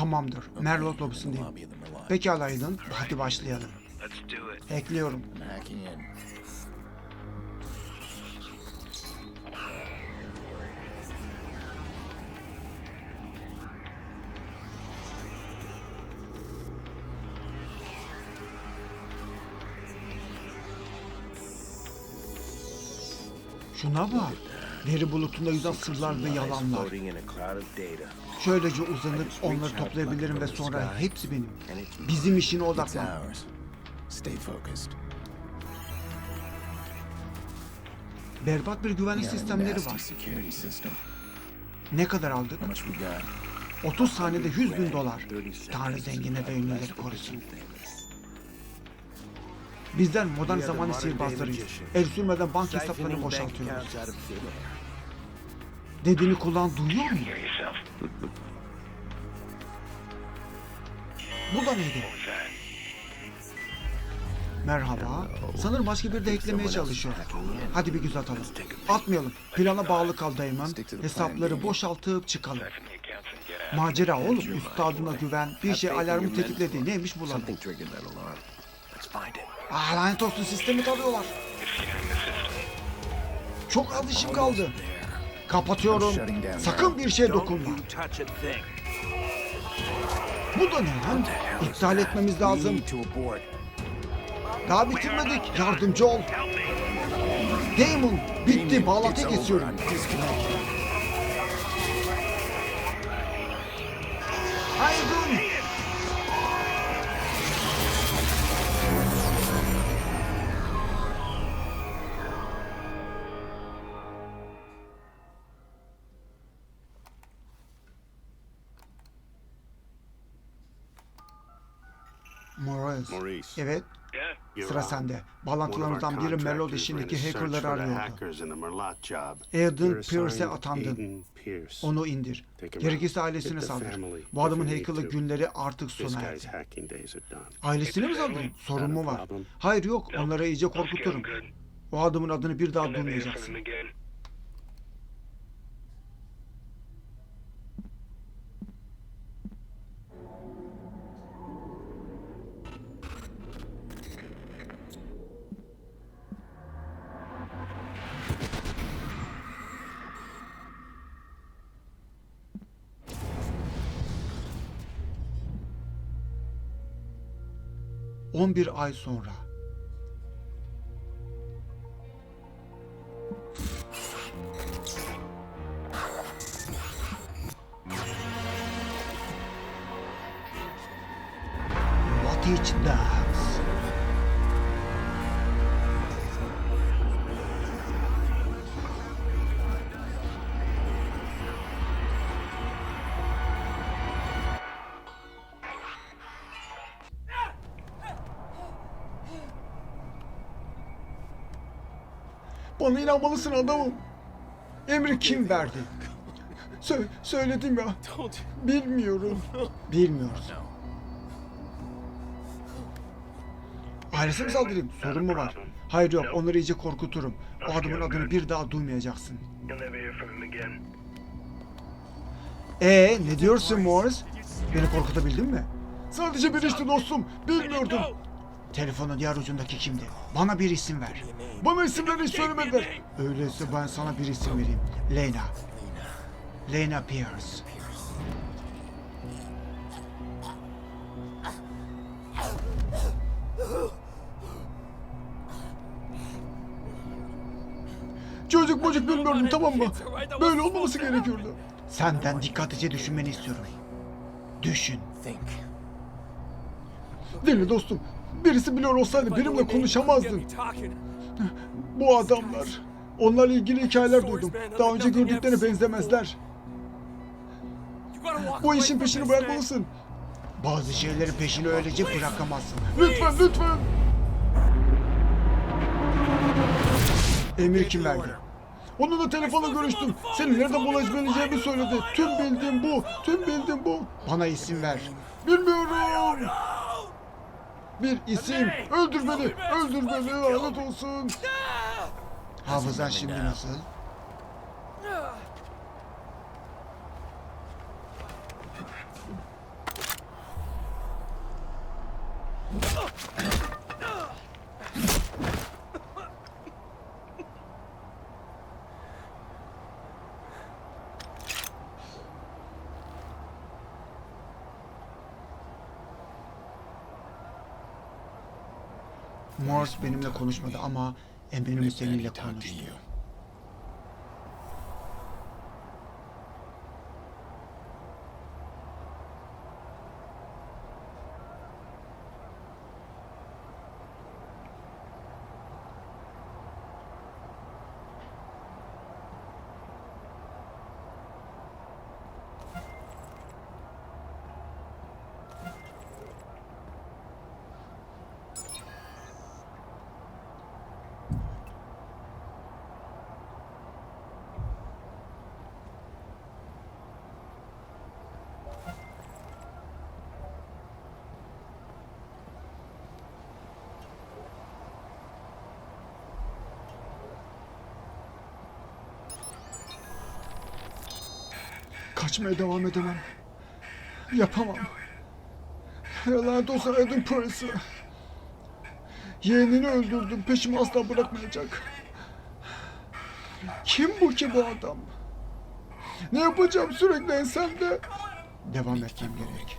Tamamdır. Merlot Merlot. Pekala Aydın. Hadi başlayalım. Ekliyorum. Şuna bak. Veri bulutunda yüzen sırlar ve yalanlar. Şöylece uzanıp onları toplayabilirim ve sonra hepsi benim. Bizim işine odaklan. Berbat bir güvenlik sistemleri var. Ne kadar aldık? How much we got? 30 saniyede 100 bin dolar. Tanrı zengine ve ünlüleri korusun. Bizler modern zamanı sihirbazlarıyız. El sürmeden banka hesaplarını bank boşaltıyoruz. Dediğini kulağın duyuyor mu? Bu da neydi? Merhaba. Sanırım başka bir de eklemeye çalışıyor. Hadi bir göz atalım. Atmayalım. Plana bağlı kal Damon. Hesapları boşaltıp çıkalım. Macera oğlum. Üstadına güven. Bir şey alarmı tetikledi. Neymiş bulalım. Ah lanet olsun sistemi tarıyorlar. Çok az işim kaldı. Kapatıyorum. Sakın bir şey dokunma. Bu da ne lan? İptal etmemiz lazım. Daha bitirmedik. Yardımcı ol. Damon bitti. Bağlantı kesiyorum. Aydın. Morales. Maurice. Evet, sıra on. sende. One of our Bağlantılarımızdan biri Melody contractors işindeki hackerları arıyordu. Merlot. Aiden Pierce'e atandın. Onu indir. Take him Gerekirse the saldır. family Bu adamın hackerlık günleri artık sona erdi. hacking days are done. Ailesini mi saldırın? Sorun mu var? Hayır yok. Onları iyice korkuturum. O adamın adını bir daha duymayacaksın. On bir ay sonra. What each does. Bana inanmalısın adamım. Emri kim verdi? Sö- söyledim ya. Bilmiyorum. Bilmiyoruz. Ailesine mi saldırayım? Sorun mu var? Hayır yok, onları iyice korkuturum. O adamın adını bir daha duymayacaksın. Ee, ne diyorsun Morris? Beni korkutabildin mi? Sadece bir işti dostum. Bilmiyordum. Telefonun diğer ucundaki kimdi? Bana bir isim ver. Bana isimleri hiç söylemediler. Öyleyse ben sana bir isim vereyim. Lena. Lena Pierce. Çocuk çocuk bilmiyordum tamam mı? Böyle olmaması gerekiyordu. Senden dikkatlice düşünmeni istiyorum. Düşün. Deli dostum. Birisi biliyor olsaydı benimle konuşamazdın. Bu adamlar. Onlarla ilgili hikayeler duydum. Daha önce gördüklerine benzemezler. Bu işin peşini bırakmalısın. Bazı şeylerin peşini öylece bırakamazsın. Lütfen lütfen. Emir kim verdi? Onunla telefonla görüştüm. Seni nereden bulabileceğimi söyledi. Tüm bildiğim bu. Tüm bildiğim bu. Bana isim ver. Bilmiyorum. Bir isim. Öldür beni. Öldür beni. Lanet olsun. Hafızan şimdi nasıl? Morse benimle konuşmadı ama talked to konuştu. Kaçmaya devam edemem. Yapamam. Lanet olsun Price'ı. Yeğenini öldürdüm. Peşimi asla bırakmayacak. Kim bu ki bu adam? Ne yapacağım sürekli ensemde? Devam etmem gerek.